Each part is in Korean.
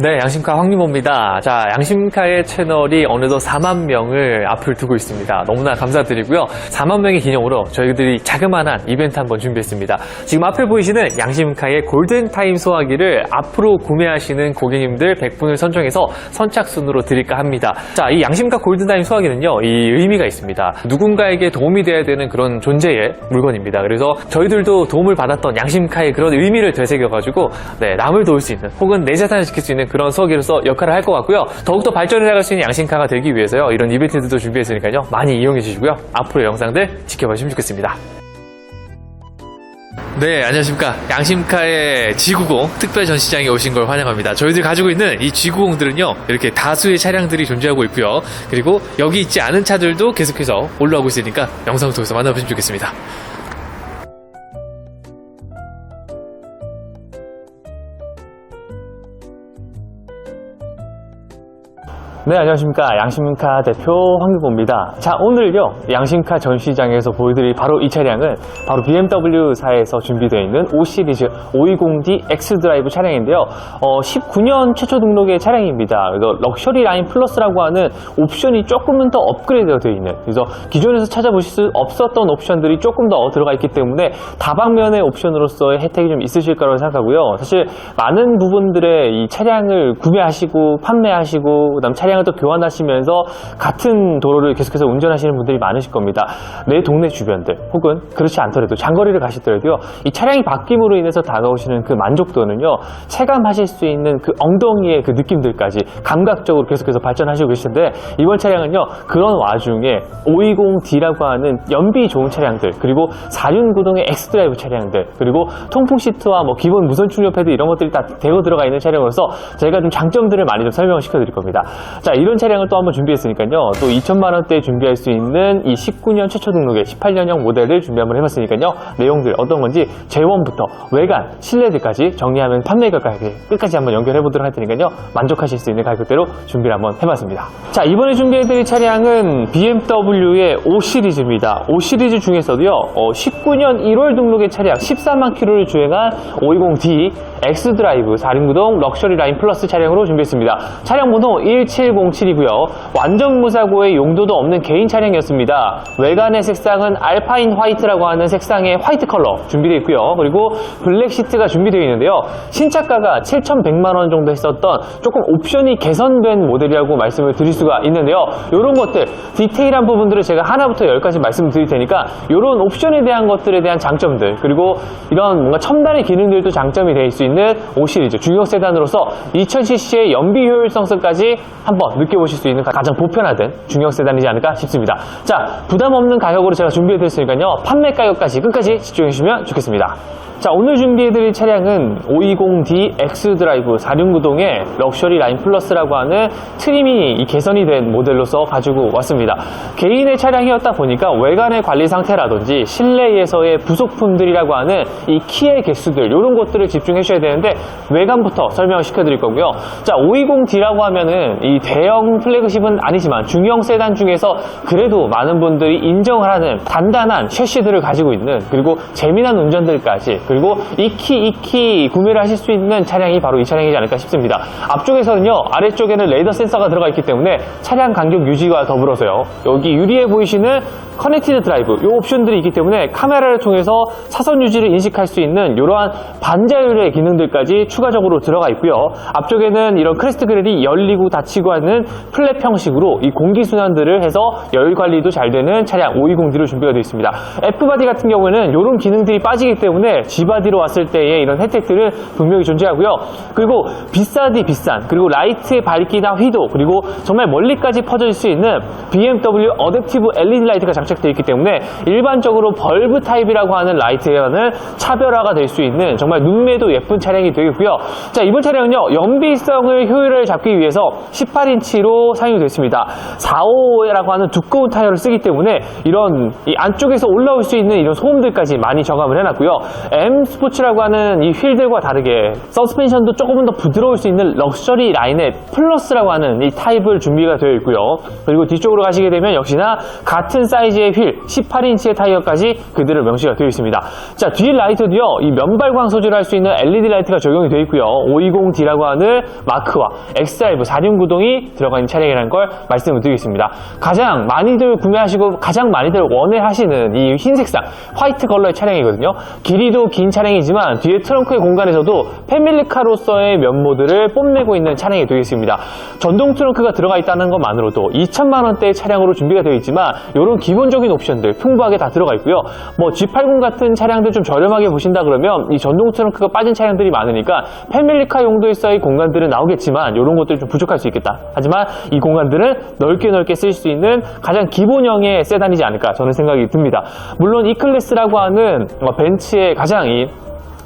네, 양심카 황유모입니다. 자, 양심카의 채널이 어느덧 4만 명을 앞을 두고 있습니다. 너무나 감사드리고요. 4만 명의 기념으로 저희들이 자그마한 이벤트 한번 준비했습니다. 지금 앞에 보이시는 양심카의 골든타임 소화기를 앞으로 구매하시는 고객님들 100분을 선정해서 선착순으로 드릴까 합니다. 자, 이 양심카 골든타임 소화기는요, 이 의미가 있습니다. 누군가에게 도움이 돼야 되는 그런 존재의 물건입니다. 그래서 저희들도 도움을 받았던 양심카의 그런 의미를 되새겨가지고, 네, 남을 도울 수 있는, 혹은 내 자산을 지킬 수 있는 그런 수호기로서 역할을 할 것 같고요. 더욱더 발전해 나갈 수 있는 양심카가 되기 위해서요. 이런 이벤트들도 준비했으니까요. 많이 이용해 주시고요. 앞으로 영상들 지켜봐 주시면 좋겠습니다. 네, 안녕하십니까. 양심카의 G90 특별 전시장에 오신 걸 환영합니다. 저희들이 가지고 있는 이 G90들은요, 이렇게 다수의 차량들이 존재하고 있고요. 그리고 여기 있지 않은 차들도 계속해서 올라오고 있으니까 영상 통해서 만나보시면 좋겠습니다. 네, 안녕하십니까. 양심카 대표 황규보입니다. 자, 오늘요, 양심카 전시장에서 보여드릴 바로 이 차량은 바로 BMW사에서 준비되어 있는 5 시리즈 520D X 드라이브 차량인데요. 어, 19년 최초 등록의 차량입니다. 그래서 럭셔리 라인 플러스라고 하는 옵션이 조금은 더 업그레이드가 되어 있는, 그래서 기존에서 찾아보실 수 없었던 옵션들이 조금 더 들어가 있기 때문에 다방면의 옵션으로서의 혜택이 좀 있으실 거라고 생각하고요. 사실 많은 부분들의 이 차량을 구매하시고 판매하시고 그다음 차량 을 또 교환하시면서 같은 도로를 계속해서 운전하시는 분들이 많으실 겁니다. 내 동네 주변들 혹은 그렇지 않더라도 장거리를 가시더라도요. 이 차량이 바뀜으로 인해서 다가오시는 그 만족도는요. 체감하실 수 있는 그 엉덩이의 그 느낌들까지 감각적으로 계속해서 발전하시고 계시는데 이번 차량은요. 그런 와중에 520D라고 하는 연비 좋은 차량들 그리고 4륜 구동의 X드라이브 차량들 그리고 통풍 시트와 뭐 기본 무선 충전 패드 이런 것들이 다 대거 들어가 있는 차량으로서 저희가 좀 장점들을 많이 좀 설명을 시켜드릴 겁니다. 자, 이런 차량을 또 한번 준비했으니까요. 또 2천만 원대에 준비할 수 있는 이 19년 최초 등록의 18년형 모델을 준비 한번 해봤으니까요. 내용들 어떤 건지 재원부터 외관, 실내들까지 정리하면 판매가까지 끝까지 한번 연결해 보도록 할 테니까요. 만족하실 수 있는 가격대로 준비를 한번 해봤습니다. 자, 이번에 준비해드릴 차량은 BMW의 5 시리즈입니다. 5 시리즈 중에서도요. 19년 1월 등록의 차량 14만 킬로를 주행한 520D X 드라이브 4륜구동 럭셔리 라인 플러스 차량으로 준비했습니다. 차량 번호 1707이고요. 완전 무사고의 용도도 없는 개인 차량이었습니다. 외관의 색상은 알파인 화이트라고 하는 색상의 화이트 컬러 준비되어 있고요. 그리고 블랙 시트가 준비되어 있는데요. 신차가가 7,100만 원 정도 했었던 조금 옵션이 개선된 모델이라고 말씀을 드릴 수가 있는데요. 이런 것들 디테일한 부분들을 제가 하나부터 열까지 말씀을 드릴 테니까 이런 옵션에 대한 것들에 대한 장점들 그리고 이런 뭔가 첨단의 기능들도 장점이 될 수 있는 5 시리즈 중형 세단으로서 2000cc의 연비 효율성까지 한번 느껴보실 수 있는 가장 보편화된 중형 세단이지 않을까 싶습니다. 자, 부담 없는 가격으로 제가 준비해 드렸으니까요. 판매 가격까지 끝까지 집중해 주시면 좋겠습니다. 자, 오늘 준비해드릴 차량은 520D X 드라이브 4륜구동의 럭셔리 라인 플러스라고 하는 트림이 이 개선이 된 모델로서 가지고 왔습니다. 개인의 차량이었다 보니까 외관의 관리 상태라든지 실내에서의 부속품들이라고 하는 이 키의 개수들 이런 것들을 집중해 주셔야 되는데 외관부터 설명을 시켜드릴 거고요. 자, 520D라고 하면은 이 대형 플래그십은 아니지만 중형 세단 중에서 그래도 많은 분들이 인정을 하는 단단한 셰시들을 가지고 있는 그리고 재미난 운전들까지 그리고 이키 이키 구매를 하실 수 있는 차량이 바로 이 차량이지 않을까 싶습니다. 앞쪽에서는요 아래쪽에는 레이더 센서가 들어가 있기 때문에 차량 간격 유지와 더불어서요 여기 유리에 보이시는 커넥티드 드라이브 이 옵션들이 있기 때문에 카메라를 통해서 차선 유지를 인식할 수 있는 이러한 반자율의 기능들까지 추가적으로 들어가 있고요. 앞쪽에는 이런 크레스트 그릴이 열리고 닫히고 하는 플랫 형식으로 이 공기 순환들을 해서 열 관리도 잘 되는 차량 520D로 준비가 되어 있습니다. F바디 같은 경우에는 이런 기능들이 빠지기 때문에 G바디로 왔을 때의 이런 혜택들은 분명히 존재하고요. 그리고 비싸디 비싼 그리고 라이트의 밝기나 휘도 그리고 정말 멀리까지 퍼질 수 있는 BMW 어댑티브 LED 라이트가 장착되어 있기 때문에 일반적으로 벌브 타입이라고 하는 라이트와는 차별화가 될 수 있는 정말 눈매도 예쁜 차량이 되겠고요. 자 이번 차량은요 연비성을 효율을 잡기 위해서 18 인치로 사용이 됐습니다. 45라고 하는 두꺼운 타이어를 쓰기 때문에 이런 이 안쪽에서 올라올 수 있는 이런 소음들까지 많이 저감을 해놨고요. M 스포츠라고 하는 이 휠들과 다르게 서스펜션도 조금은 더 부드러울 수 있는 럭셔리 라인의 플러스라고 하는 이 타입을 준비가 되어 있고요. 그리고 뒤쪽으로 가시게 되면 역시나 같은 사이즈의 휠 18인치의 타이어까지 그대로 명시가 되어 있습니다. 자, 뒤 라이트도요. 이 면발광 소지를 할수 있는 LED 라이트가 적용이 되어 있고요. 520D라고 하는 마크와 X5 4륜 구동이 들어가 있는 차량이라는 걸 말씀을 드리겠습니다. 가장 많이들 구매하시고 가장 많이들 원해 하시는 이 흰색상 화이트 컬러의 차량이거든요. 길이도 긴 차량이지만 뒤에 트렁크의 공간에서도 패밀리카로서의 면모들을 뽐내고 있는 차량이 되겠습니다. 전동 트렁크가 들어가 있다는 것만으로도 2천만 원대의 차량으로 준비가 되어 있지만 이런 기본적인 옵션들 풍부하게 다 들어가 있고요. 뭐 G80 같은 차량들 좀 저렴하게 보신다 그러면 이 전동 트렁크가 빠진 차량들이 많으니까 패밀리카 용도에서의 공간들은 나오겠지만 이런 것들이 좀 부족할 수 있겠다. 하지만 이 공간들은 넓게 넓게 쓸 수 있는 가장 기본형의 세단이지 않을까 저는 생각이 듭니다. 물론 E 클래스라고 하는 어, 벤츠의 가장 이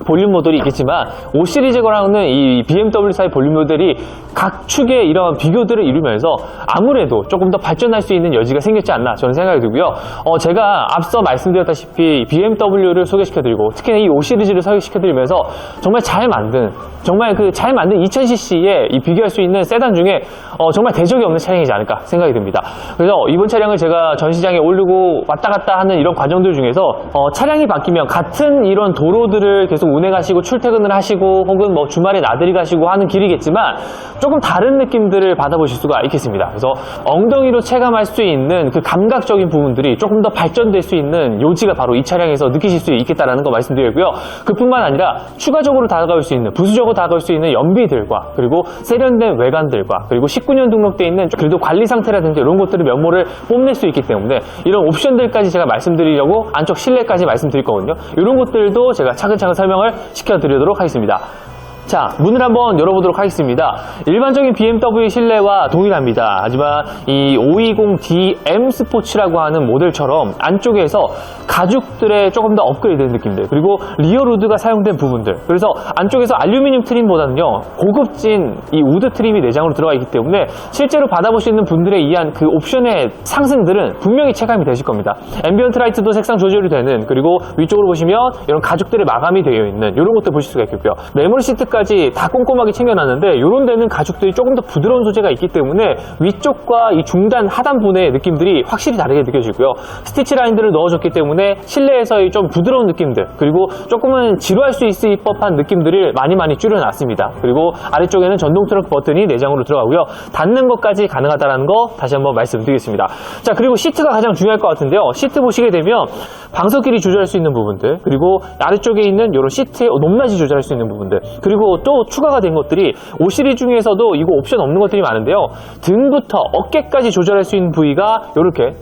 볼륨 모델이 있겠지만 5 시리즈라는 이 BMW사의 볼륨 모델이 각 축의 이러한 비교들을 이루면서 아무래도 조금 더 발전할 수 있는 여지가 생겼지 않나 저는 생각이 들고요. 어, 제가 앞서 말씀드렸다시피 BMW를 소개시켜드리고 특히나 이 5 시리즈를 소개시켜드리면서 정말 잘 만든 정말 그 잘 만든 2000cc에 이 비교할 수 있는 세단 중에 어, 정말 대적이 없는 차량이지 않을까 생각이 듭니다. 그래서 이번 차량을 제가 전시장에 올리고 왔다 갔다 하는 이런 과정들 중에서 어, 차량이 바뀌면 같은 이런 도로들을 계속 운행하시고 출퇴근을 하시고 혹은 뭐 주말에 나들이 가시고 하는 길이겠지만 조금 다른 느낌들을 받아보실 수가 있겠습니다. 그래서 엉덩이로 체감할 수 있는 그 감각적인 부분들이 조금 더 발전될 수 있는 요지가 바로 이 차량에서 느끼실 수 있겠다라는 거 말씀드리고요. 그뿐만 아니라 추가적으로 다가올 수 있는 부수적으로 다가올 수 있는 연비들과 그리고 세련된 외관들과 그리고 19년 등록돼 있는 그래도 관리 상태라든지 이런 것들의 면모를 뽐낼 수 있기 때문에 이런 옵션들까지 제가 말씀드리려고 안쪽 실내까지 말씀드릴 거거든요. 이런 것들도 제가 차근차근 설명을 시켜드리도록 하겠습니다. 자, 문을 한번 열어보도록 하겠습니다. 일반적인 BMW 실내와 동일합니다. 하지만 이 520D M 스포츠라고 하는 모델처럼 안쪽에서 가죽들의 조금 더 업그레이드된 느낌들, 그리고 리어 루드가 사용된 부분들. 그래서 안쪽에서 알루미늄 트림보다는요, 고급진 이 우드 트림이 내장으로 들어가 있기 때문에 실제로 받아보시는 분들에 의한 그 옵션의 상승들은 분명히 체감이 되실 겁니다. 앰비언트 라이트도 색상 조절이 되는, 그리고 위쪽으로 보시면 이런 가죽들의 마감이 되어 있는 이런 것들 보실 수가 있겠고요. 메모리 시트까지 다 꼼꼼하게 챙겨놨는데 이런 데는 가죽들이 조금 더 부드러운 소재가 있기 때문에 위쪽과 이 중단 하단분의 느낌들이 확실히 다르게 느껴지고요. 스티치 라인들을 넣어줬기 때문에 실내에서의 좀 부드러운 느낌들 그리고 조금은 지루할 수 있을 법한 느낌들을 많이 많이 줄여놨습니다. 그리고 아래쪽에는 전동 트렁크 버튼이 내장으로 들어가고요. 닫는 것까지 가능하다는 거 다시 한번 말씀드리겠습니다. 자 그리고 시트가 가장 중요할 것 같은데요. 시트 보시게 되면 방석 길이 조절할 수 있는 부분들 그리고 아래쪽에 있는 이런 시트의 높낮이 조절할 수 있는 부분들 그리고 또 추가가 된 것들이 5 시리즈 중에서도 이거 옵션 없는 것들이 많은데요. 등부터 어깨까지 조절할 수 있는 부위가 이렇게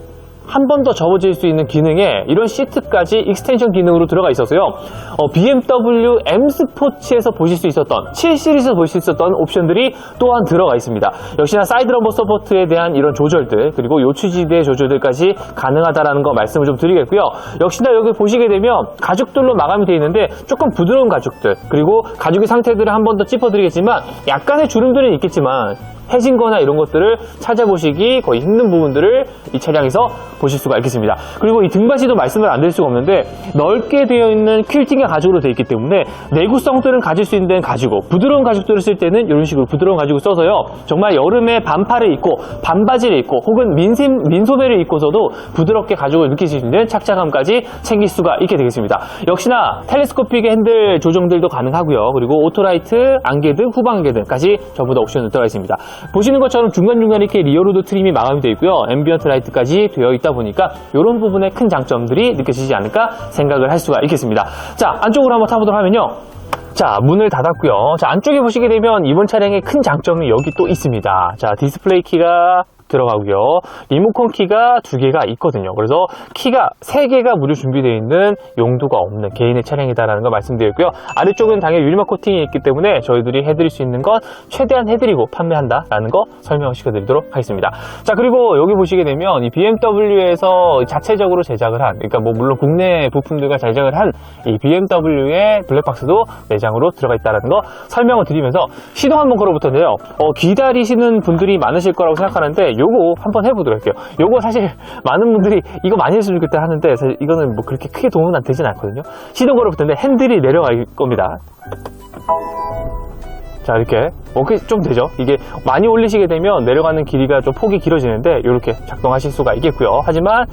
한 번 더 접어질 수 있는 기능에 이런 시트까지 익스텐션 기능으로 들어가 있어서요. 어, BMW M 스포츠에서 보실 수 있었던 7 시리즈에서 보실 수 있었던 옵션들이 또한 들어가 있습니다. 역시나 사이드 럼버 서포트에 대한 이런 조절들 그리고 요추지대 조절들까지 가능하다라는 거 말씀을 좀 드리겠고요. 역시나 여기 보시게 되면 가죽들로 마감이 되어 있는데 조금 부드러운 가죽들 그리고 가죽의 상태들을 한 번 더 짚어드리겠지만 약간의 주름들은 있겠지만 해진 거나 이런 것들을 찾아보시기 거의 힘든 부분들을 이 차량에서 보실 수가 있겠습니다. 그리고 이 등받이도 말씀을 안 드릴 수가 없는데 넓게 되어 있는 퀼팅의 가죽으로 되어 있기 때문에 내구성들은 가질 수 있는 가죽고 부드러운 가죽들을 쓸 때는 이런 식으로 부드러운 가죽을 써서요. 정말 여름에 반팔을 입고 반바지를 입고 혹은 민심, 민소매를 입고서도 부드럽게 가죽을 느낄 수 있는 착장감까지 챙길 수가 있게 되겠습니다. 역시나 텔레스코픽 핸들 조정들도 가능하고요. 그리고 오토라이트, 안개 등, 후방안개등까지 전부 다 옵션으로 들어가 있습니다. 보시는 것처럼 중간중간 이렇게 리어로드 트림이 마감이 되어 있고요. 앰비언트 라이트까지 되어 있다 보니까 이런 부분에 큰 장점들이 느껴지지 않을까 생각을 할 수가 있겠습니다. 자, 안쪽으로 한번 타보도록 하면요. 자, 문을 닫았고요. 자, 안쪽에 보시게 되면 이번 차량의 큰 장점이 여기 또 있습니다. 자, 디스플레이 키가 들어가고요. 리모컨 키가 두 개가 있거든요. 그래서 키가 세 개가 무료 준비되어 있는 용도가 없는 개인의 차량이다라는 걸 말씀드렸고요. 아래쪽은 당연히 유리막 코팅이 있기 때문에 저희들이 해드릴 수 있는 건 최대한 해드리고 판매한다라는 거 설명시켜 드리도록 하겠습니다. 자, 그리고 여기 보시게 되면 이 BMW에서 자체적으로 제작을 한, 그러니까 뭐 물론 국내 부품들과 제작을 한 이 BMW의 블랙박스도 내장으로 들어가 있다는 거 설명을 드리면서 시동 한번 걸어붙었는데요. 어, 기다리시는 분들이 많으실 거라고 생각하는데 요거 한번 해보도록 할게요. 요거 사실 많은 분들이 이거 많이 했으면 좋겠다 하는데 사실 이거는 뭐 그렇게 크게 도움은 안 되진 않거든요. 시동 걸어붙었는데 핸들이 내려갈 겁니다. 자 이렇게 어깨 좀 되죠 이게 많이 올리시게 되면 내려가는 길이가 좀 폭이 길어지는데 이렇게 작동하실 수가 있겠고요 하지만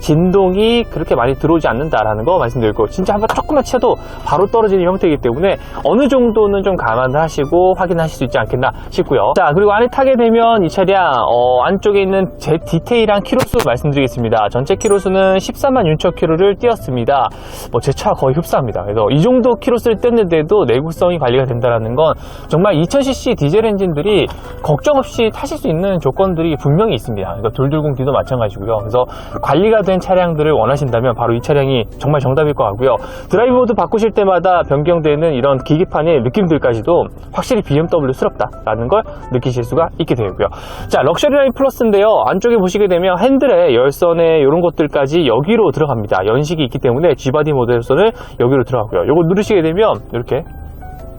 진동이 그렇게 많이 들어오지 않는다라는 거 말씀드리고 진짜 한 번 조금만 치어도 바로 떨어지는 형태이기 때문에 어느 정도는 좀 감안을 하시고 확인하실 수 있지 않겠나 싶고요. 자 그리고 안에 타게 되면 이 차량 어, 안쪽에 있는 제 디테일한 키로수 말씀드리겠습니다. 전체 키로수는 14만 6천 킬로를 뛰었습니다. 뭐 제 차와 거의 흡사합니다. 그래서 이 정도 키로수를 뗐는데도 내구성이 관리가 된다는 건 정말 2000cc 디젤 엔진들이 걱정 없이 타실 수 있는 조건들이 분명히 있습니다. 그러니까 돌돌공디도 마찬가지고요. 그래서 관리가 된 차량들을 원하신다면 바로 이 차량이 정말 정답일 것 같고요. 드라이브 모드 바꾸실 때마다 변경되는 이런 기기판의 느낌들까지도 확실히 BMW스럽다 라는 걸 느끼실 수가 있게 되고요. 자, 럭셔리 라인 플러스인데요. 안쪽에 보시게 되면 핸들에 열선에 이런 것들까지 여기로 들어갑니다. 연식이 있기 때문에 G바디 모델선을 여기로 들어가고요. 이거 누르시게 되면 이렇게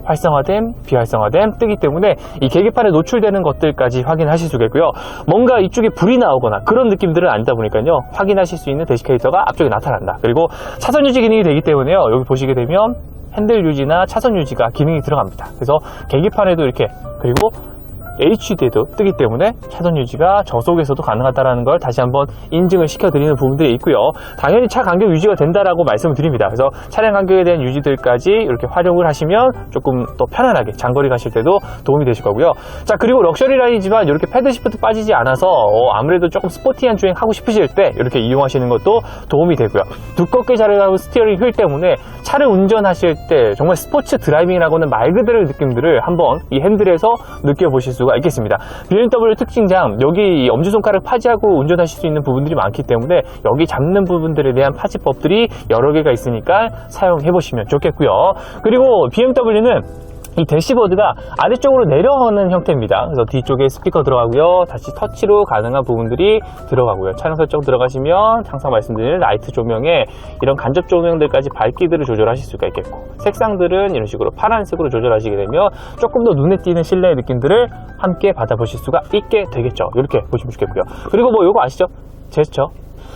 활성화됨, 비활성화됨 뜨기 때문에 이 계기판에 노출되는 것들까지 확인하실 수가 있고요. 뭔가 이쪽에 불이 나오거나 그런 느낌들은 아니다 보니까요. 확인하실 수 있는 대시케이터가 앞쪽에 나타난다. 그리고 차선 유지 기능이 되기 때문에요. 여기 보시게 되면 핸들 유지나 차선 유지가 기능이 들어갑니다. 그래서 계기판에도 이렇게 그리고 HD에도 뜨기 때문에 차선 유지가 저속에서도 가능하다는 걸 다시 한번 인증을 시켜드리는 부분들이 있고요. 당연히 차 간격 유지가 된다라고 말씀을 드립니다. 그래서 차량 간격에 대한 유지들까지 이렇게 활용을 하시면 조금 더 편안하게 장거리 가실 때도 도움이 되실 거고요. 자 그리고 럭셔리 라인이지만 이렇게 패드 시프트 빠지지 않아서 어, 아무래도 조금 스포티한 주행 하고 싶으실 때 이렇게 이용하시는 것도 도움이 되고요. 두껍게 자르고 스티어링 휠 때문에 차를 운전하실 때 정말 스포츠 드라이빙이라고는 말 그대로 느낌들을 한번 이 핸들에서 느껴보실 수가 있겠습니다. BMW 특징장 여기 이 엄지손가락 파지하고 운전하실 수 있는 부분들이 많기 때문에 여기 잡는 부분들에 대한 파지법들이 여러 개가 있으니까 사용해 보시면 좋겠고요. 그리고 BMW는 이 대시보드가 아래쪽으로 내려오는 형태입니다. 그래서 뒤쪽에 스피커 들어가고요. 다시 터치로 가능한 부분들이 들어가고요. 차량 설정 들어가시면 항상 말씀드린 라이트 조명에 이런 간접 조명들까지 밝기들을 조절하실 수가 있겠고 색상들은 이런 식으로 파란색으로 조절하시게 되면 조금 더 눈에 띄는 실내의 느낌들을 함께 받아보실 수가 있게 되겠죠. 이렇게 보시면 좋겠고요. 그리고 뭐 이거 아시죠? 제스처.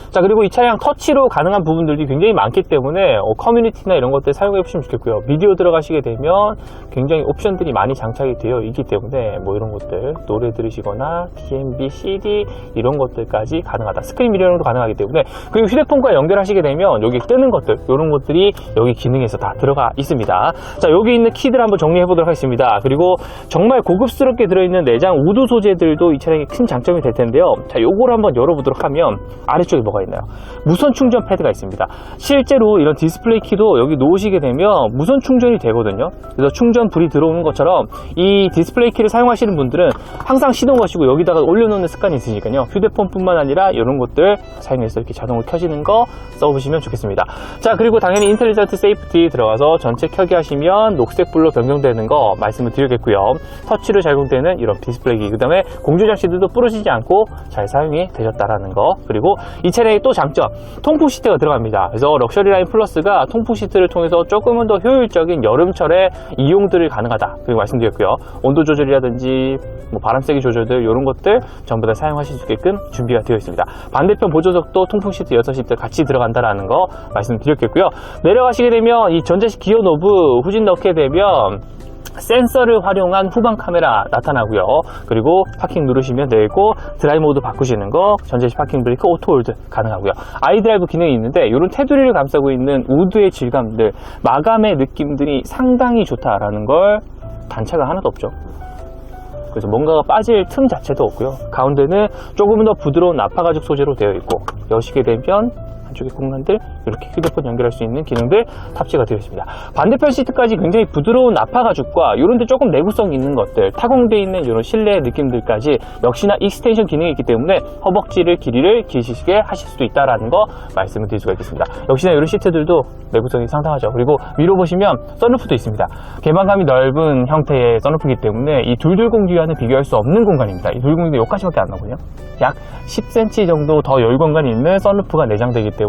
자 그리고 이 차량 터치로 가능한 부분들이 굉장히 많기 때문에 어, 커뮤니티나 이런 것들 사용해 보시면 좋겠고요. 미디어 들어가시게 되면 굉장히 옵션들이 많이 장착이 되어 있기 때문에 뭐 이런 것들 노래 들으시거나 DMB, CD 이런 것들까지 가능하다. 스크린 미러링도 가능하기 때문에. 그리고 휴대폰과 연결하시게 되면 여기 뜨는 것들 이런 것들이 여기 기능에서 다 들어가 있습니다. 자 여기 있는 키들 한번 정리해 보도록 하겠습니다. 그리고 정말 고급스럽게 들어있는 내장 우드 소재들도 이 차량의 큰 장점이 될 텐데요. 자 요걸 한번 열어보도록 하면 아래쪽에 뭐가 있나요? 무선 충전 패드가 있습니다. 실제로 이런 디스플레이 키도 여기 놓으시게 되면 무선 충전이 되거든요. 그래서 충전 불이 들어오는 것처럼 이 디스플레이 키를 사용하시는 분들은 항상 시동 거시고 여기다가 올려놓는 습관이 있으니까요. 휴대폰뿐만 아니라 이런 것들 사용해서 이렇게 자동으로 켜지는 거 써보시면 좋겠습니다. 자 그리고 당연히 인텔리전트 세이프티 들어가서 전체 켜기 하시면 녹색 불로 변경되는 거 말씀을 드리겠고요. 터치로 작용되는 이런 디스플레이 그 다음에 공조 장치들도 부러지지 않고 잘 사용이 되셨다라는 거 그리고 이 차량의 또 장점. 통풍 시트가 들어갑니다. 그래서 럭셔리 라인 플러스가 통풍 시트를 통해서 조금은 더 효율적인 여름철에 이용들을 가능하다. 그리고 말씀드렸고요. 온도 조절이라든지 뭐 바람 세기 조절들 이런 것들 전부 다 사용하실 수 있게끔 준비가 되어 있습니다. 반대편 보조석도 통풍 시트 6시트 같이 들어간다라는 거 말씀드렸겠고요. 내려가시게 되면 이 전자식 기어 노브 후진 넣게 되면 센서를 활용한 후방 카메라 나타나고요. 그리고 파킹 누르시면 되고 드라이브 모드 바꾸시는 거, 전자식 파킹 브레이크, 오토 홀드 가능하고요. 아이드라이브 기능이 있는데 이런 테두리를 감싸고 있는 우드의 질감들, 마감의 느낌들이 상당히 좋다라는 걸 단차가 하나도 없죠. 그래서 뭔가가 빠질 틈 자체도 없고요. 가운데는 조금 더 부드러운 나파 가죽 소재로 되어 있고 여시게 되면 한쪽에 공간들 이렇게 휴대폰 연결할 수 있는 기능들 탑재가 되어 있습니다. 반대편 시트까지 굉장히 부드러운 나파 가죽과 이런 데 조금 내구성 있는 것들 타공되어 있는 이런 실내 느낌들까지 역시나 익스텐션 기능이 있기 때문에 허벅지를 길이를 길으시게 하실 수도 있다라는 거 말씀을 드릴 수가 있겠습니다. 역시나 이런 시트들도 내구성이 상당하죠. 그리고 위로 보시면 썬루프도 있습니다. 개방감이 넓은 형태의 썬루프이기 때문에 이 둘둘 공기와는 비교할 수 없는 공간입니다. 이 둘둘공기는 여기까지밖에 안 나거든요. 약 10cm 정도 더 여유 공간이 있는 썬루프가 내장되기 때문에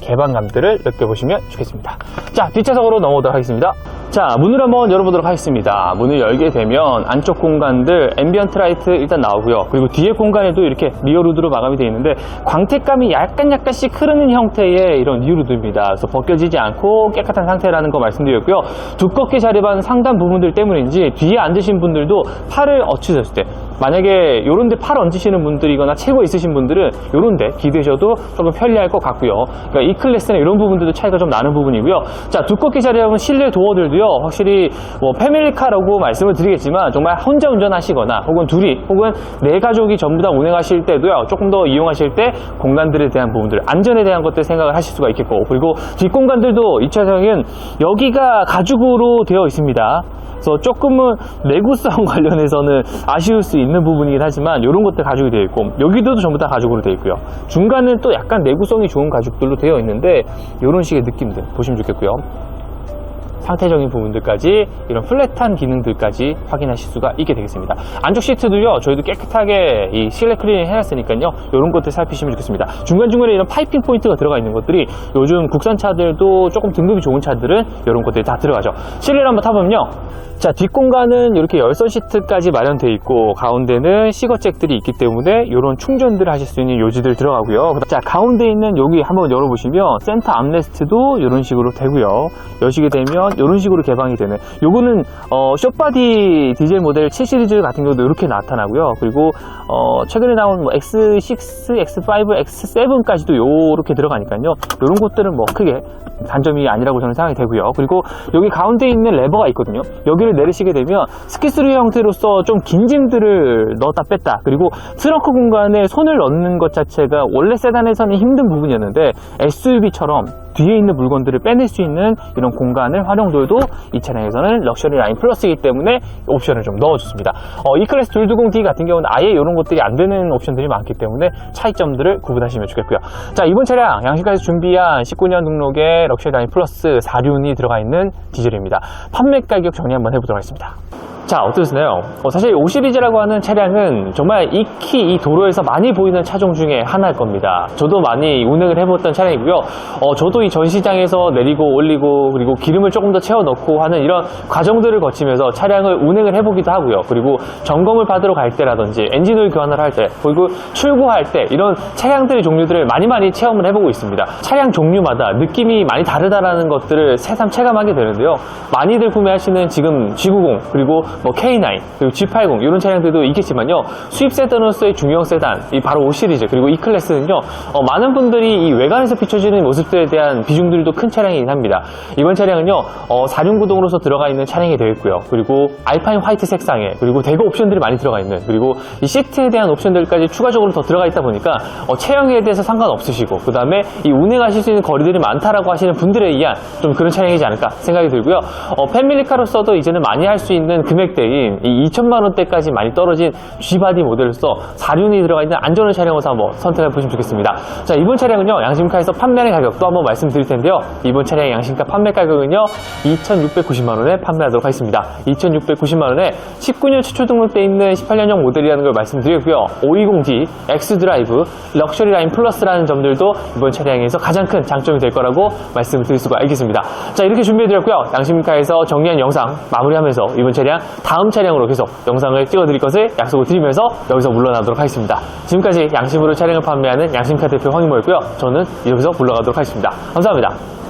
개방감들을 느껴보시면 좋겠습니다. 자, 뒷좌석으로 넘어오도록 하겠습니다. 자, 문을 한번 열어보도록 하겠습니다. 문을 열게 되면 안쪽 공간들 앰비언트 라이트 일단 나오고요. 그리고 뒤에 공간에도 이렇게 리어 루드로 마감이 되어 있는데 광택감이 약간 약간씩 흐르는 형태의 이런 리어루드입니다. 그래서 벗겨지지 않고 깨끗한 상태라는 거 말씀드렸고요. 두껍게 자립한 상단 부분들 때문인지 뒤에 앉으신 분들도 팔을 얹히셨을 때 만약에 이런 데 팔 얹으시는 분들이거나 최고 있으신 분들은 이런 데 기대셔도 조금 편리할 것 같고요. 그러니까 이 클래스는 이런 부분들도 차이가 좀 나는 부분이고요. 자, 두껍게 자리하면 실내 도어들도요, 확실히 뭐 패밀리카라고 말씀을 드리겠지만 정말 혼자 운전하시거나 혹은 둘이 혹은 네 가족이 전부 다 운행하실 때도요, 조금 더 이용하실 때 공간들에 대한 부분들, 안전에 대한 것들 생각을 하실 수가 있겠고, 그리고 뒷공간들도 이 차량은 여기가 가죽으로 되어 있습니다. 그래서 조금은 내구성 관련해서는 아쉬울 수 있는 부분이긴 하지만 이런 것들 가죽이 되어 있고 여기도 전부 다 가죽으로 되어 있고요. 중간은 또 약간 내구성이 좋은 가죽들로 되어 있는데 이런 식의 느낌들 보시면 좋겠고요. 상태적인 부분들까지 이런 플랫한 기능들까지 확인하실 수가 있게 되겠습니다. 안쪽 시트도요, 저희도 깨끗하게 이 실내 클리닝 해놨으니까요, 이런 것들 살피시면 좋겠습니다. 중간중간에 이런 파이핑 포인트가 들어가 있는 것들이 요즘 국산 차들도 조금 등급이 좋은 차들은 이런 것들이 다 들어가죠. 실내를 한번 타보면요. 자, 뒷공간은 이렇게 열선 시트까지 마련되어 있고, 가운데는 시거잭들이 있기 때문에 이런 충전들을 하실 수 있는 요지들 들어가고요. 자, 가운데 있는 여기 한번 열어보시면 센터 암레스트도 이런 식으로 되고요. 여시게 되면 이런 식으로 개방이 되는 요거는 어, 숏바디 디젤 모델 7 시리즈 같은 경우도 이렇게 나타나고요. 그리고 어, 최근에 나온 뭐 X6, X5, X7까지도 요렇게 들어가니까요. 이런 것들은 뭐 크게 단점이 아니라고 저는 생각이 되고요. 그리고 여기 가운데 있는 레버가 있거든요. 여기를 내리시게 되면 스키스루 형태로서 좀 긴 짐들을 넣었다 뺐다. 그리고 트렁크 공간에 손을 넣는 것 자체가 원래 세단에서는 힘든 부분이었는데 SUV처럼 뒤에 있는 물건들을 빼낼 수 있는 이런 공간을 활용도도 이 차량에서는 럭셔리 라인 플러스이기 때문에 옵션을 좀 넣어줬습니다. 어, 이 클래스 220D 같은 경우는 아예 이런 것들이 안 되는 옵션들이 많기 때문에 차이점들을 구분하시면 좋겠고요. 자, 이번 차량 양식까지 준비한 19년 등록의 럭셔리 라인 플러스 4륜이 들어가 있는 디젤입니다. 판매 가격 정리 한번 해보도록 하겠습니다. 자, 어떠세요? 어, 사실 5 시리즈라고 하는 차량은 정말 익히 이 도로에서 많이 보이는 차종 중에 하나일 겁니다. 저도 많이 운행을 해봤던 차량이고요. 어, 저도 이 전시장에서 내리고 올리고 그리고 기름을 조금 더 채워 넣고 하는 이런 과정들을 거치면서 차량을 운행을 해보기도 하고요. 그리고 점검을 받으러 갈 때라든지 엔진오일 교환을 할 때, 그리고 출고할 때 이런 차량들의 종류들을 많이 많이 체험을 해보고 있습니다. 차량 종류마다 느낌이 많이 다르다라는 것들을 새삼 체감하게 되는데요. 많이들 구매하시는 지금 G90 그리고 뭐 K9 그리고 G80 이런 차량들도 있겠지만요. 수입 세단으로서의 중형 세단 이 바로 5 시리즈 그리고 이 클래스는요. 어, 많은 분들이 이 외관에서 비춰지는 모습들에 대한 비중들도 큰 차량이긴 합니다. 이번 차량은요. 어, 4륜 구동으로서 들어가 있는 차량이 되어 있고요. 그리고 알파인 화이트 색상에 그리고 대거 옵션들이 많이 들어가 있는 그리고 이 시트에 대한 옵션들까지 추가적으로 더 들어가 있다 보니까 어, 체형에 대해서 상관없으시고 그 다음에 이 운행하실 수 있는 거리들이 많다라고 하시는 분들에 의한 좀 그런 차량이지 않을까 생각이 들고요. 어, 패밀리카로서도 이제는 많이 할 수 있는 금액 대인 이 2천만 원대까지 많이 떨어진 G바디 모델로서 4륜이 들어가 있는 안전한 차량으로서 한번 선택해 보시면 좋겠습니다. 자 이번 차량은요 양심카에서 판매하는 가격도 한번 말씀드릴 텐데요. 이번 차량의 양심카 판매 가격은요 2,690만 원에 판매하도록 하겠습니다. 2,690만 원에 19년 최초 등록돼 있는 18년형 모델이라는 걸 말씀드리고요. 520D X 드라이브 럭셔리 라인 플러스라는 점들도 이번 차량에서 가장 큰 장점이 될 거라고 말씀을 드릴 수가 있겠습니다. 자 이렇게 준비해드렸고요. 양심카에서 정리한 영상 마무리하면서 이번 차량 다음 차량으로 계속 영상을 찍어드릴 것을 약속을 드리면서 여기서 물러나도록 하겠습니다. 지금까지 양심으로 차량을 판매하는 양심카 대표 황인모였고요. 저는 여기서 물러가도록 하겠습니다. 감사합니다.